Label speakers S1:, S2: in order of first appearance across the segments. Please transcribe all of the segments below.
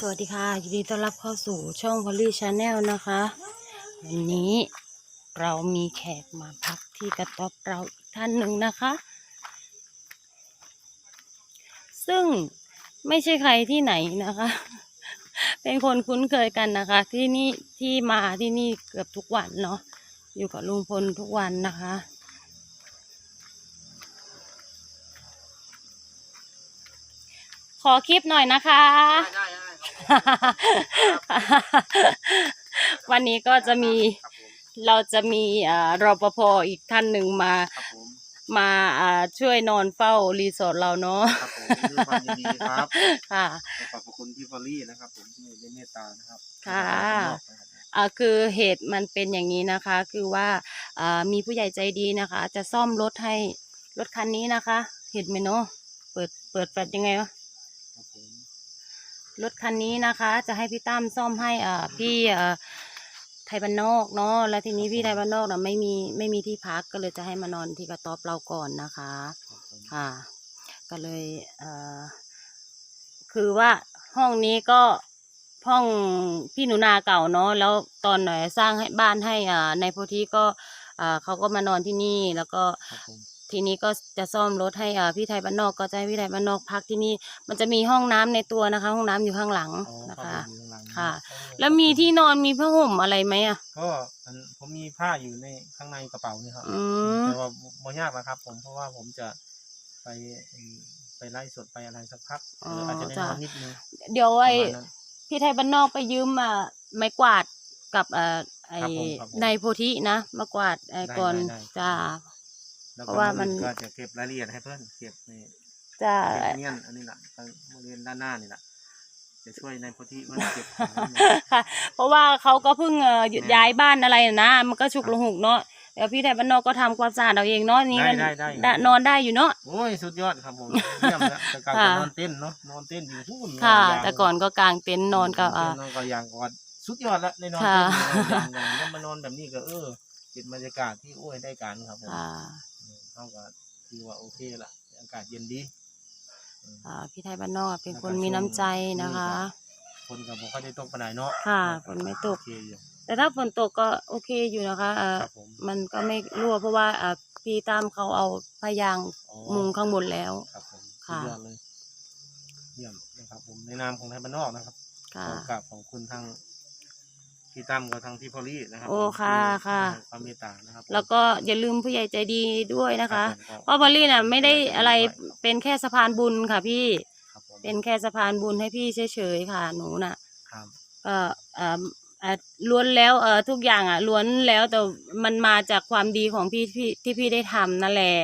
S1: สวัสดีค่ะยินดีต้อนรับเข้าสู่ช่องพอลลี่ชาแนลนะคะ วันนี้เรามีแขกมาพักที่กระต๊อบเราอีกท่านหนึ่งนะคะ ซึ่งไม่ใช่ใครที่ไหนนะคะ เป็นคนคุ้นเคยกันนะคะ ที่นี่ที่มาที่นี่เกือบทุกวันเนาะอยู่กับลุงพลทุกวันนะคะขอคลิปหน่อยนะคะ
S2: ได้ได้
S1: วันนี้ก็จะมี
S2: ครับผม
S1: เราจะมีอ่ารปภอีกท่านหนึ่งมา
S2: ครับผม
S1: มาอ่าช่วยนอนเฝ้ารีสอร์ทเราเนาะ
S2: ครับผมด้วยความยินดีครับ
S1: ค่ะ
S2: ขอบพระคุณพี่ฟอลลี่นะครับ ผมที่ได้เมตตานะครับ
S1: ค่ะ
S2: นะครับผม
S1: อ่าคือเหตุมันเป็นอย่างนี้นะคะ คือว่าอ่ามีผู้ใหญ่ใจดีนะคะ จะซ่อมรถให้รถคันนี้นะคะ เห็นไหมเนาะเปิดเปิดแฟลชยังไงวะ
S2: ครับผม
S1: รถคันนี้นะคะ จะให้พี่ตั้มซ่อมให้อ่าพี่อ่าไทยบ้านนอกเนาะแล้วทีนี้พี่ไทยบ้านนอกนะไม่มีไม่มีที่พักก็เลยจะให้มานอนที่กระต๊อบเราก่อนนะคะ
S2: ครับผม
S1: ค่ะ ก็เลยเอ่อคือว่าห้องนี้ก็ห้องพี่หนูนาเก่าเนาะแล้วตอนหน่อยสร้างให้บ้านให้อ่าในโพธิก็อ่าเขาก็มานอนที่นี่แล้วก็
S2: ครับผม
S1: ทีนี้ก็จะซ่อมรถให้อ่าพี่ไทยบ้านนอกก็จะให้พี่ไทยบ้านนอกพักที่นี่ มันจะมีห้องน้ำในตัวนะคะ ห้องน้ำอยู่ข้างหลัง
S2: อ๋อ
S1: นะ
S2: ครั
S1: คะ
S2: บผมอยู่ข้างหลัง
S1: ค่ะ
S2: โอ้
S1: แล้วมีที่นอนมีผ้าห่มอะไรไหมอะ
S2: ก็อันผมมีผ้าอยู่ในข้างในกระเป๋านี่ครับ
S1: อืม
S2: แต่ว่าบ่ยากนะครับผมเพราะว่าผมจะไปไปไล่สดไปอะไรสักพักเอออาจจะได้นอนนิดนึง
S1: เดี๋ยวไอ้
S2: ประมาณนั้น
S1: พี่ไทยบ้านนอกไปยืมมาไม้กวาดกับเอ่อไอ้
S2: ครับผมครับผม
S1: ในโพธินะมากวาดไอ้
S2: ได้
S1: ก่อน
S2: ได้ได้
S1: จ้า
S2: แล้ว
S1: เพ
S2: ก็
S1: ราะว่ามัน
S2: ก็จะเก็บรายละเอียดให้เพื่อนเก็บใน
S1: จ้า
S2: เก็บเงี้ยนอันนี้แหละทางบริเวณด้านหน้านี่แหละจะช่วยในพื้นที่เพื่อนเก็บของนิดนึง
S1: ค่ะเพราะว่าเขาก็เพิ่งเอ่อหยุด
S2: แม่
S1: ย้ายบ้านอะไรนะ มันก็ฉุก
S2: ครับ
S1: ละหุกเนาะเดี๋ยวพี่ไทยบ้านนอกก็ทำความสะอาดเอาเองเนาะนี่มัน
S2: ได้ได้ได้
S1: ได้นอนได้อยู่เนาะ
S2: โอ้ยสุดยอดครับผมเยี่ยมแล้วแต่ก่อน
S1: ค่ะ
S2: ก็นอนเต้นเนาะนอนเต้นอยู่ทุ่น
S1: ค่ะ
S2: นอนยาง
S1: แต่ก่อนก็กางเต็นท์นอนกับอ่า
S2: นอนก็ยางก่อนสุดยอดแล้วในนอน
S1: ค่ะ
S2: เต้นอยู่นอนยางกันแล้วมานอนแบบนี้ก็เออเป็นบรรยากาศที่โอ้ยได้การครับผม
S1: อ่า
S2: เข้ากับคือว่าโอเคละอากาศเย็นดี
S1: อ่าพี่ไทยบ้านนอกเป็นคนมีน้ำใจนะคะ
S2: คนกับผมเขาได้ตกปานไหนเนาะ
S1: ค่ะฝนไม่ตก
S2: โอเคอยู่
S1: แต่ถ้าฝนตกก็โอเคอยู่นะคะเอ่อ
S2: ครับผม
S1: มันก็ไม่รั่วเพราะว่าอ่าพี่ตามเขาเอาพยาง
S2: อ๋อ
S1: มุงข้างบนแล้ว
S2: ครับผมสุ
S1: ค่ะ
S2: ดยอดเลย เยี่ยมนะครับผมในนามของไทยบ้านนอกนะครับ
S1: ค่ะ
S2: ขอกราบของคุณทาง พี่ตั้มกับทางพี่พอลลี่นะครับ
S1: โอ้
S2: ผม
S1: ค่ะ
S2: ที่
S1: ค่ะ
S2: ให้ความเมตตานะครับ
S1: แล้วก็อย่าลืมผู้ใหญ่ใจดีด้วยนะคะ
S2: รับผม
S1: เพราะพอลลี่น่ะไม่ได้อะไรเป็นแค่สะพานบุญค่ะพี่
S2: ครับผม
S1: เป็นแค่สะพานบุญให้พี่เฉยๆค่ะหนูน่ะ
S2: ครับ
S1: ก็เอ่อเอ่อล้วนแล้วเอ่อทุกอย่างอะล้วนแล้วแต่มันมาจากความดีของพี่ที่ที่พี่ได้ทำนั่นแหละ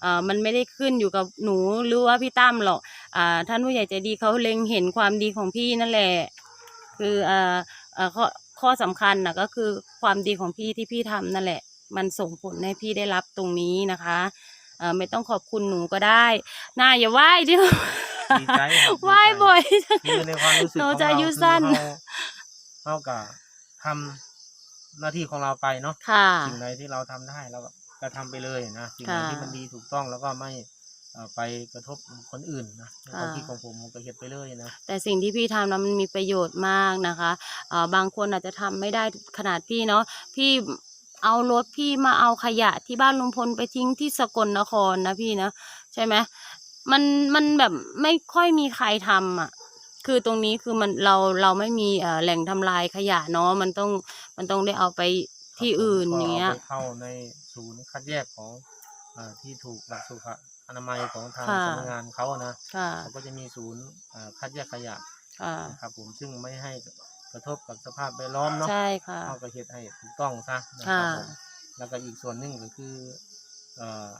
S1: เอ่อมันไม่ได้ขึ้นอยู่กับหนูหรือว่าพี่ตั้มหรอกอ่าท่านผู้ใหญ่ใจดีเขาเล็งเห็นความดีของพี่นั่นแหละ คือเอ่อเอ่อข้อ ข้อสำคัญนะก็คือความดีของพี่ที่พี่ทำนั่นแหละ มันส่งผลให้พี่ได้รับตรงนี้นะคะเอ่อไม่ต้องขอบคุณหนูก็ได้น่าอย่าไหว้ดิ
S2: ดีใจครับ
S1: ไหว้บ่อยจัง
S2: คือในความรู้สึก
S1: หนู
S2: ของ
S1: จะ
S2: เรา
S1: อายุ
S2: คือ
S1: สั้น
S2: เราเท่ากับทำหน้าที่ของเราไปเนาะ
S1: ค่ะ
S2: สิ่งใดที่เราทำได้เราก็ก็ทำไปเลยนะสิ่งไหน
S1: ค่ะ
S2: ที่มันดีถูกต้องแล้วก็ไม่เอ่อ ไปกระทบคนอื่นนะในความ
S1: ค่ะ
S2: คิดของผมผมก็เห็นไปเลยนะ
S1: แต่สิ่งที่พี่ทำนั้นมันมีประโยชน์มากนะคะเอ่อบางคนอาจจะทำไม่ได้ขนาดพี่เนาะพี่เอารถพี่มาเอาขยะที่บ้านลุงพลไปทิ้งที่สกลนครนะพี่นะใช่ไหมมันมันแบบไม่ค่อยมีใครทำอะคือตรงนี้คือมันเราเราไม่มีเอ่อแหล่งทำลายขยะเนาะมันต้องมันต้องได้เอาไปที่อื่น
S2: ก็
S1: อย่างเงี้ย
S2: ไปเข้าในศูนย์คัดแยกของเอ่อที่ถูกหลักสุข อนามัยของทาง
S1: ค่ะ
S2: สำนักงานเขานะ
S1: ค่ะ
S2: เขาก็จะมีศูนย์เอ่อคัดแยกขยะ
S1: ค่ะ
S2: นะครับผมซึ่งไม่ให้กระทบกับสภาพแวดล้อมเนาะ
S1: ใช่ค่ะ
S2: เขาก็เฮ็ดให้ถูกต้องซะนะค
S1: ค่ะ
S2: รับผมแล้วก็อีกส่วนหนึ่งก็คือเอ่อ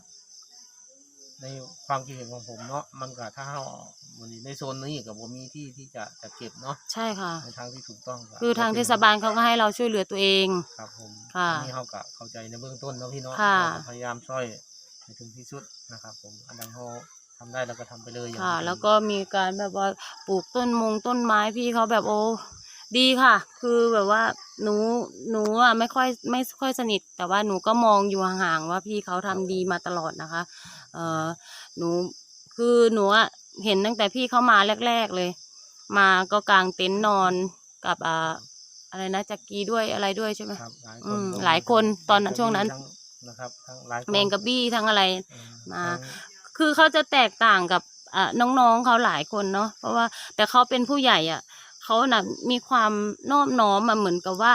S2: ในความคิดเห็นของผมเนาะมันก็ถ้าเราวันนี้ในโซนนี้กับผมมีที่ที่จะจะเก็บเนาะ
S1: ใช่ค่ะ
S2: ในทางที่ถูกต้องก็
S1: คือทางเทศบาลเขาก็ให้เราช่วยเหลือตัวเอง
S2: ครับผม
S1: ค่ะ
S2: อันนี่เขาก็เข้าใจในเบื้องต้นเนาะพี่เนาะ
S1: ค่ะ
S2: เราก็พยายามช่วย ให้ถึงที่สุดนะครับ ผมอันใดเขาทำได้เราก็ทำไปเลยอย่าง
S1: ค่ะ
S2: ที่
S1: แล้วก็มีการแบบว่าปลูกต้นมงต้นไม้พี่เขาแบบโอ้ดีค่ะ คือแบบว่าหนูหนูอะไม่ค่อยไม่ค่อยสนิท แต่ว่าหนูก็มองอยู่ห่างๆว่าพี่เขาทำดีมาตลอดนะคะ เออหนูคือหนูอะเห็นตั้งแต่พี่เขามาแรก ๆเลย มาก็กางเต็นท์นอนกับอ่าอะไรนะจักรีด้วยอะไรด้วยใช่ไหม
S2: ครับหลายค
S1: อื
S2: น
S1: ม
S2: ก็
S1: หลายคนตอนนั้นช่วงนั้น
S2: ทั้ นะครับทั้งหลายคน
S1: แมงกะบี้ทั้งอะไร
S2: อื
S1: มา
S2: ทั้ง
S1: คือเขาจะแตกต่างกับอ่าน้องๆเขาหลายคนเนาะเพราะว่าแต่เขาเป็นผู้ใหญ่อะเขาน่ะมีความนอบน้อมมาเหมือนกับว่า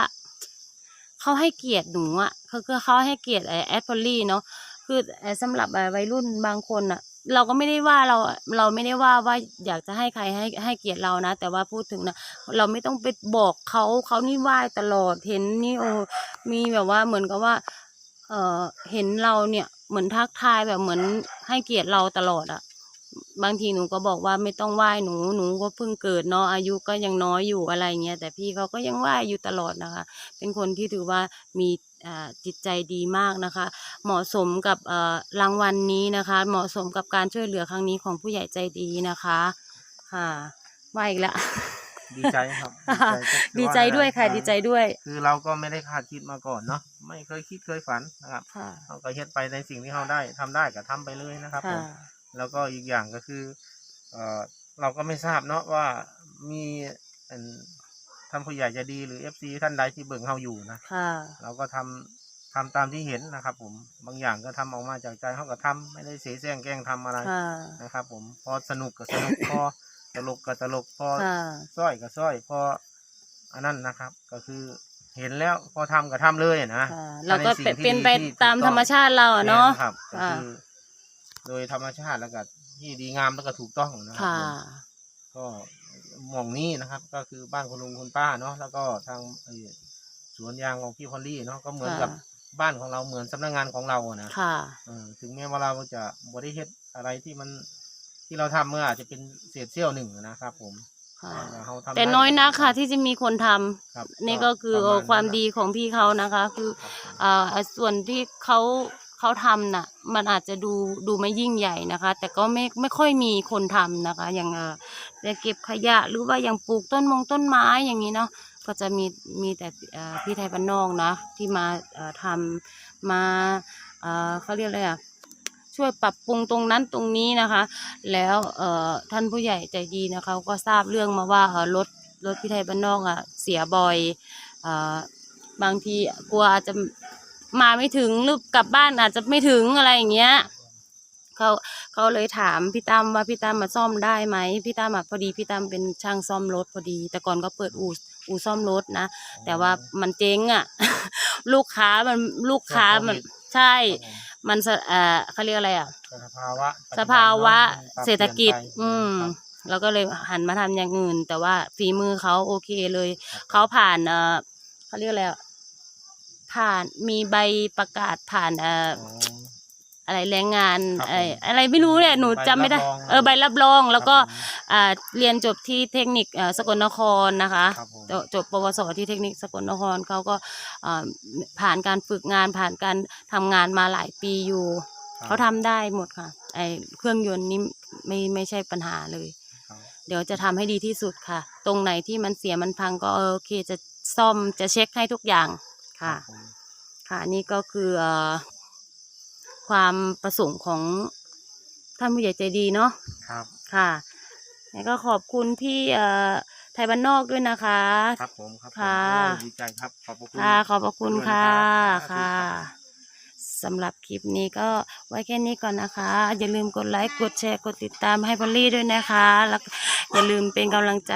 S1: เขาให้เกียรติหนูอะคือคือเขาให้เกียรติไอ้แอดพอลลี่เนาะคือไอ้สำหรับไอ้วัยรุ่นบางคนอะ เราก็ไม่ได้ว่าเราเราไม่ได้ว่าว่าอยากจะให้ใครให้ให้เกียรติเรานะ แต่ว่าพูดถึงนะเราไม่ต้องไปบอกเขาเขานี่ไหว้ตลอดเห็นนี่โอ้มีแบบว่าเหมือนกับว่า เอ่อเห็นเราเนี่ยเหมือนทักทายแบบเหมือนให้เกียรติเราตลอดอะบางทีหนูก็บอกว่าไม่ต้องไหว้หนูหนูก็เพิ่งเกิดเนาะอายุก็ยังน้อยอยู่อะไรเงี้ยแต่พี่เขาก็ยังไหว้อยู่ตลอดนะคะ เป็นคนที่ถือว่ามีจิตใจดีมากนะคะ เหมาะสมกับรางวัลนี้นะคะ เหมาะสมกับการช่วยเหลือครั้งนี้ของผู้ใหญ่ใจดีนะคะค่ะไหว้อีกแล้ว
S2: ดีใจครับ
S1: ดีใจด้วยค่ะ ดีใจด้วย
S2: คือเราก็ไม่ได้คาดคิดมาก่อนเนาะไม่เคยคิดเคยฝันนะครับ
S1: ค่ะ
S2: เราก็เฮ็ดไปในสิ่งที่เราได้ทำได้ก็ทำไปเลยนะครับผ
S1: ค่ะ
S2: มแล้วก็อีกอย่างก็คือเอ่อเราก็ไม่ทราบเนาะว่ามีอันท่านผู้ใหญ่ใจะดีหรือเอฟซีท่านใดที่เบิ่งเราอยู่นะ
S1: ค่ะ
S2: เราก็ทำทำตามที่เห็นนะครับ ผมบางอย่างก็ทำออกมาจากใจเขาก็ทำไม่ได้เสแสร้งแกล้งทำอะไร
S1: ค่ะ
S2: นะครับ ผมพอสนุกก็สนุกพอ ตลกก็ตลกพอ
S1: ค่ะ
S2: สร้อยก็สร้อยพออันนั้นนะครับ ก็คือเห็นแล้วพอทำก็ทำเลยนะ
S1: ค่ะเราก็
S2: ในสิ่งที่
S1: เป็นไป
S2: ดีที่
S1: ตาม
S2: ถูกต้อง
S1: ธรรมชาติเราอะเนาะ
S2: แม่ครับก็
S1: ค่ะ
S2: คือโดยธรรมชาติแล้วก็ที่ดีงามแล้วก็ถูกต้องนะครั
S1: ค่ะ
S2: ผมก็หมองนี้นะครับ ก็คือบ้านคุณลุงคุณป้าเนาะแล้วก็ทางไอ้สวนยางของพี่พอลลี่เนาะก็เหมือนกับ
S1: ค่ะ
S2: บ้านของเราเหมือนสำนักงานของเราอะนะ
S1: ค่ะ
S2: เออถึงแม้ว่าเราจะบริเฮ็ดอะไรที่มัน ที่เราทำเมื่ออาจจะเป็นเศษเสี้ยวหนึ่งนะครับ ผม
S1: ค่ะ
S2: แต่เราทำ
S1: แต่
S2: ได้
S1: น้อยนักค่ะ
S2: รับ
S1: ที่จะมีคนทำ
S2: ครับ
S1: นี่ก็คือ
S2: ประณ
S1: ความ
S2: นั้น
S1: ดีของพี่เขานะคะ คือ
S2: ครับผม
S1: อ่าส่วนที่เขาเขาทำน่ะ มันอาจจะดูดูไม่ยิ่งใหญ่นะคะ แต่ก็ไม่ไม่ค่อยมีคนทำนะคะ อย่างเอ่อจะเก็บขยะหรือว่าอย่างปลูกต้นมงต้นไม้อย่างนี้เนาะก็จะมีมีแต่เอ่อพี่ไทยบ้านนอกนะที่มาเอ่อทำมาเอ่อเขาเรียกอะไรอะ ช่วยปรับปรุงตรงนั้นตรงนี้นะคะ แล้วเอ่อท่านผู้ใหญ่ใจดีนะคะ ก็ทราบเรื่องมาว่าเอ่อรถรถพี่ไทยบ้านนอกอะเสียบ่อยเอ่อบางทีกลัวอาจจะมาไม่ถึงหรือกลับบ้านอาจจะไม่ถึงอะไรอย่างเงี้ยเขาเขาเลยถามพี่ตั้มว่าพี่ตั้มมาซ่อมได้ไหมพี่ตั้มอะพอดีพี่ตั้มเป็นช่างซ่อมรถพอดี แต่ก่อนก็เปิดอู่อู่ซ่อมรถนะ แต่ว่ามันเจ๊งอะ ลูกค้ามันลูกค้ามันใช่
S2: ครับผ ม
S1: มันสะเอ่อเขาเรียกอะไรอะ
S2: สภาวะ
S1: สภาวะ
S2: ปัจจุบันนอะ
S1: เศรษฐกิจ
S2: ปรับเปลี่ยนไป
S1: อืม
S2: ครับ
S1: เราก็เลยหันมาทำอย่างอื่น แต่ว่าฝีมือเขาโอเคเลย
S2: ครับ
S1: เขาผ่านเอ่อเขาเรียกอะไรอะผ่านมีใบประกาศผ่านเอ่อ
S2: อ๋อ
S1: อะไรแรงงาน
S2: ครับผม
S1: อะไรอะไรไม่รู้เนี่ยหนู
S2: ใบ
S1: จำไม่ได้
S2: รับรอง
S1: เออใบรับรองแล้วก็
S2: ครับผม
S1: อ่าเรียนจบที่เทคนิคเอ่อสกลนครนะคะ
S2: ครับผม
S1: จบจบปวสที่เทคนิคสกลนครเขาก็อ่าผ่านการฝึกงานผ่านการทำงานมาหลายปีอยู่
S2: ครับ
S1: เขาทำได้หมดค่ะไอเครื่องยนต์นี่ไม่ไม่ใช่ปัญหาเลย
S2: ครับ
S1: เดี๋ยวจะทำให้ดีที่สุดค่ะ ตรงไหนที่มันเสียมันพังก็เออโอเคจะซ่อมจะเช็คให้ทุกอย่างค่ะ
S2: รับผม
S1: ค่ะนี่ก็คือเอ่อ ความประสงค์ของท่านผู้ใหญ่ใจดีเนาะ
S2: ครับ
S1: ค่ะแล้วก็ขอบคุณพี่เอ่อไทยบ้านนอกด้วยนะคะ
S2: ครับผมครับผม
S1: ค่ะ
S2: โอ้ดีใจครับขอบพระคุณ
S1: ค่ะ ขอบพระคุณ
S2: ด้วยน
S1: ค่ะ
S2: รับ
S1: ค่ะ
S2: สาธุรับ
S1: สำหรับคลิปนี้ก็ไว้แค่นี้ก่อนนะคะ อย่าลืมกดไลค์กดแชร์กดติดตามให้พอลลี่ด้วยนะคะ แล้วก็อย่าลืมเป็นกำลังใจ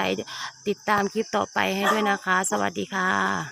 S1: ติดตามคลิปต่อไปให้ด้วยนะคะ สวัสดีค่ะ